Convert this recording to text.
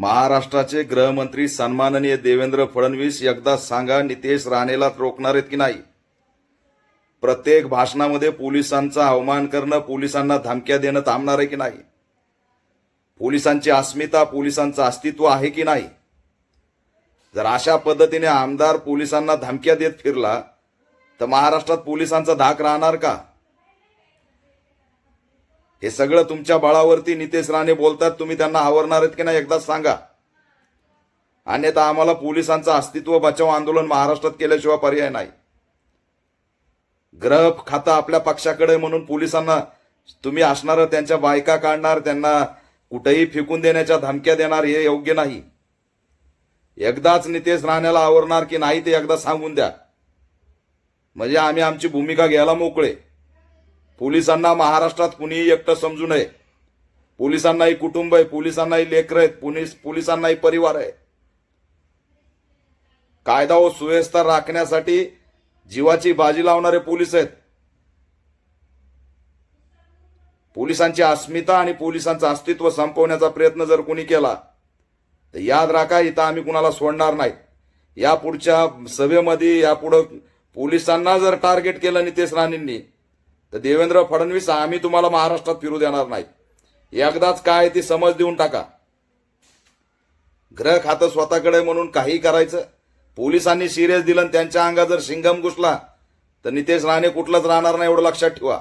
महाराष्ट्राचे गृहमंत्री सन्माननीय देवेंद्र फडणवीस एकदा सांगा नितेश राणेला रोखणार आहेत की नाही? प्रत्येक भाषणामध्ये पोलिसांचा अवमान करणं पोलिसांना धमक्या देणं थांबणार आहे की नाही? पोलिसांची अस्मिता पोलिसांचं अस्तित्व आहे की नाही? जर अशा पद्धतीने आमदार पोलिसांना धमक्या देत फिरला तर महाराष्ट्रात पोलिसांचा धाक राहणार का? हे सगळं तुमच्या बळावरती नितेश राणे बोलतात तुम्ही त्यांना आवरणार आहेत की नाही एकदाच सांगा. अन्यथा आम्हाला पोलिसांचं अस्तित्व बचाव आंदोलन महाराष्ट्रात केल्याशिवाय पर्याय नाही. ग्रह खातं आपल्या पक्षाकडे म्हणून पोलिसांना तुम्ही असणार त्यांच्या बायका काढणार त्यांना कुठेही फेकून देण्याच्या धमक्या देणार हे योग्य नाही. एकदाच नितेश राण्याला आवरणार की नाही ते एकदा सांगून द्या. म्हणजे आम्ही आमची भूमिका घ्यायला मोकळे. पोलिसांना महाराष्ट्रात कुणीही एकटं समजू नये. पोलिसांनाही कुटुंब आहे पोलिसांनाही लेकर आहेत पोलीस पोलिसांनाही परिवार आहे. कायदा व सुव्यवस्था राखण्यासाठी जीवाची बाजी लावणारे पोलीस आहेत. पोलिसांची अस्मिता आणि पोलिसांचं अस्तित्व संपवण्याचा प्रयत्न जर कोणी केला तर याद राखा इथं आम्ही कुणाला सोडणार नाही. या पुढच्या सभेमध्ये यापुढं पोलिसांना जर टार्गेट केलं नितेश राणेंनी तर देवेंद्र फडणवीस आम्ही तुम्हाला महाराष्ट्रात फिरू देणार नाही. एकदाच काय ती समज देऊन टाका. ग्रह खातं स्वतःकडे म्हणून काही करायचं. पोलिसांनी सिरियस दिलं आणि त्यांच्या अंगात जर शिंगम घुसला तर नितेश राणे कुठलाच राहणार नाही एवढं लक्षात ठेवा.